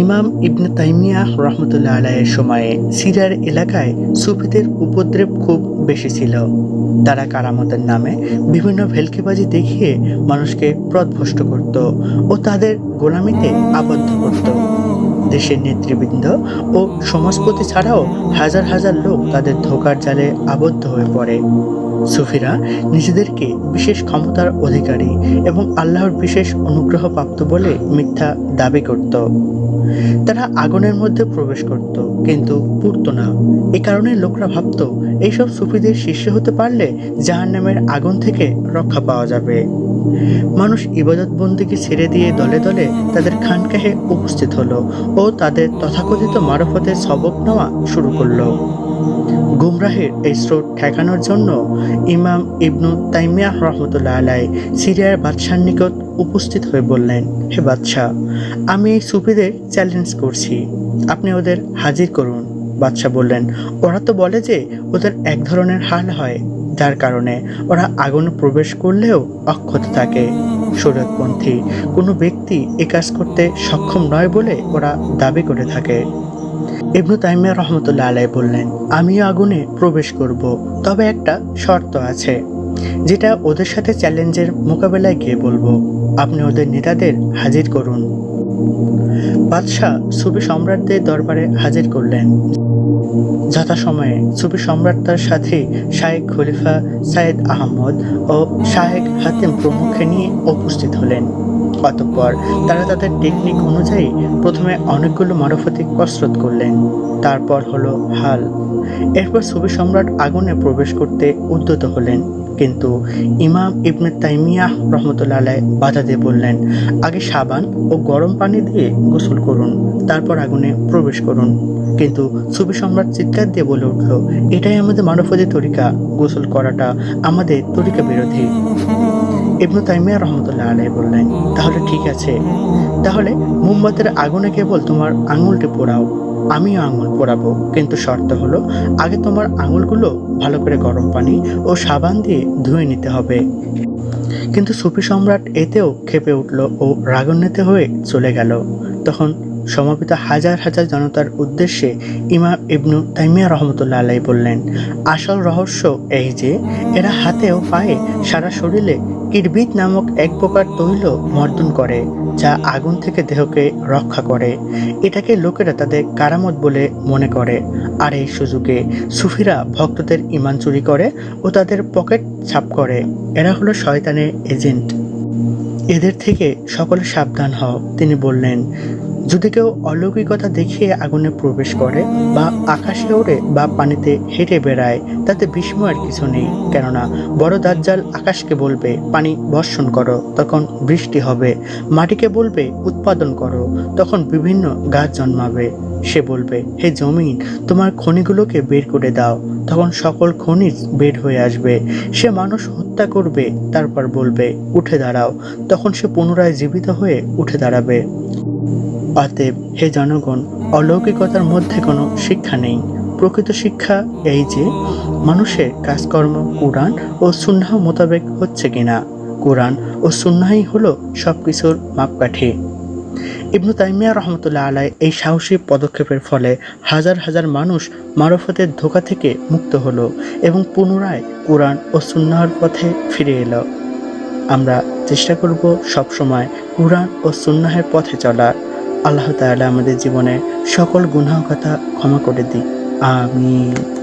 ইমাম ইবনে তাইমিয়া রহমতুল্লাহ আলাইয়ের সময়ে সিরিয়ার এলাকায় সুফিদের উপদ্রব খুব বেশি ছিল। তারা কারামতের নামে বিভিন্ন ভেলকিবাজি দেখিয়ে মানুষকে প্রদভষ্ট করত ও তাদের গোলামিতে আবদ্ধ করত। দেশের নেতৃবৃন্দ ও সমাজপতি ছাড়াও হাজার হাজার লোক তাদের ধোকার জালে আবদ্ধ হয়ে পড়ে। সুফিরা নিজেদেরকে বিশেষ ক্ষমতার অধিকারী এবং আল্লাহর বিশেষ অনুগ্রহ প্রাপ্ত বলে মিথ্যা দাবি করত। তারা আগুনের মধ্যে প্রবেশ করত, কিন্তু পুড়ত না। এ কারণে লোকরা ভাবত, এইসব সুফিদের শিষ্য হতে পারলে জাহান্নামের আগুন থেকে রক্ষা পাওয়া যাবে। মানুষ ইবাদত বন্দিকে ছেড়ে দিয়ে দলে দলে তাদের খানকাহে উপস্থিত হলো ও তাদের তথাকথিত মারফতের সবক নেওয়া শুরু করল। গুমরাহের এই স্রোত ঠেকানোর জন্য ইমাম ইবনু তাইমিয়া রহমতুল্লাহ আলাই সিরিয়ার বাদশার নিকট উপস্থিত হয়ে বললেন, হে বাদশাহ, আমি এই সুফিদের চ্যালেঞ্জ করছি। আপনি ওদের হাজির করুন। বাদশাহ বললেন, ওরা তো বলে যে ওদের এক ধরনের হাল হয়। যার কারণে ওরা আগুনে প্রবেশ করলেও অক্ষত থাকে। শরীয়তপন্থী কোনো ব্যক্তি এ কাজ করতে সক্ষম নয় বলে ওরা দাবি করে থাকে। ইবনু তাইমিয়া রহমতুল্লাহ আলাই বললেন, আমিও আগুনে প্রবেশ করব। তবে একটা শর্ত আছে, যেটা ওদের সাথে চ্যালেঞ্জের মোকাবেলায় গিয়ে বলব। আপনি ওদের নেতাদের হাজির করুন। বাদশাহ সুফি সম্রাটদের দরবারে হাজির করলেন। যথাসময়ে সুফি সম্রাট তার সাথে শাহেক খলিফা সাইদ আহমদ ও শাহেক হাতিম প্রমুখে নিয়ে উপস্থিত হলেন। অতঃপর তারা তাদের টেকনিক অনুযায়ী প্রথমে অনেকগুলো মারফতিক কসরত করলেন, তারপর হলো হাল। এরপর সুফি সম্রাট আগুনে প্রবেশ করতে উদ্যত হলেন। কিন্তু ইমাম ইবনে তাইমিয়াহ রহমতুল্লাহ আলাই বাধা দিয়ে বললেন, আগে সাবান ও গরম পানি দিয়ে গোসল করুন, তারপর আগুনে প্রবেশ করুন। কিন্তু সুফি সম্রাট চিৎকার দিয়ে বলে উঠল, এটাই আমাদের মানববাদী তরিকা, গোসল করাটা আমাদের তরিকা বিরোধী। ইবনু তাইমিয়া রহমতুল্লাহ আলাই বললেন, তাহলে ঠিক আছে। তাহলে মোমবাতির আগুনে কেবল তোমার আঙুলটি পোড়াও আমিও আঙুল পোড়াবো। কিন্তু শর্ত হলো, আগে তোমার আঙুলগুলো ভালো করে গরম পানি ও সাবান দিয়ে ধুয়ে নিতে হবে। কিন্তু সুফি সম্রাট এতেও খেপে উঠল ও রাগান্বিত হয়ে চলে গেল। তখন সমাপিত হাজার হাজার জনতার উদ্দেশ্যে ইমাম ইবনু তাইমিয়া রহমতুল্লাহ আলাই বললেন, আসল রহস্য এই যে, এরা হাতে ও পায়ে সারা শরীরে কিরবিত নামক এক প্রকার তৈল মর্দন করে, যা আগুন থেকে দেহকে রক্ষা করে। এটাকে লোকেরা তাদের কারামত বলে মনে করে। আর এই সুযোগে সুফিরা ভক্তদের ইমান চুরি করে ও তাদের পকেট ছাপ করে। এরা হলো শয়তানের এজেন্ট। এদের থেকে সকলে সাবধান হও। তিনি বললেন যদি কেউ অলৌকিকতা দেখিয়ে আগুনে প্রবেশ করে বা আকাশে ওড়ে বা পানিতে হেঁটে বেড়ায়, তাতে বিস্ময়ের কিছু নেই। কেননা, বড় দাজ্জাল আকাশকে বলবে, পানি বর্ষণ করো, তখন বৃষ্টি হবে। মাটিকে বলবে, উৎপাদন করো, তখন বিভিন্ন গাছ জন্মাবে। সে বলবে, হে জমিন, তোমার খনিগুলোকে বের করে দাও, তখন সকল খনিজ বের হয়ে আসবে। সে মানুষ হত্যা করবে, তারপর বলবে, উঠে দাঁড়াও। তখন সে পুনরায় জীবিত হয়ে উঠে দাঁড়াবে। অতএব হে জনগণ, অলৌকিকতার মধ্যে কোনো শিক্ষা নেই। প্রকৃত শিক্ষা এই যে মানুষের কাজকর্ম, কোরআন ও সুন্নাহ মোতাবেক হচ্ছে কিনা? কোরআন ও সুন্নাহই হলো সব কিছুর মাপকাঠি। ইবনু তাইমিয়া রহমতুল্লাহ আলাই এই সাহসী পদক্ষেপের ফলে হাজার হাজার মানুষ মারফতের ধোকা থেকে মুক্ত হলো এবং পুনরায় কোরআন ও সুন্নাহর পথে ফিরে এলো। আমরা চেষ্টা করব সবসময় কোরআন ও সুন্নাহের পথে চলার। আল্লাহ তাআলা আমাদের জীবনে সকল গুনাহ কথা ক্ষমা করে দিই আমিন।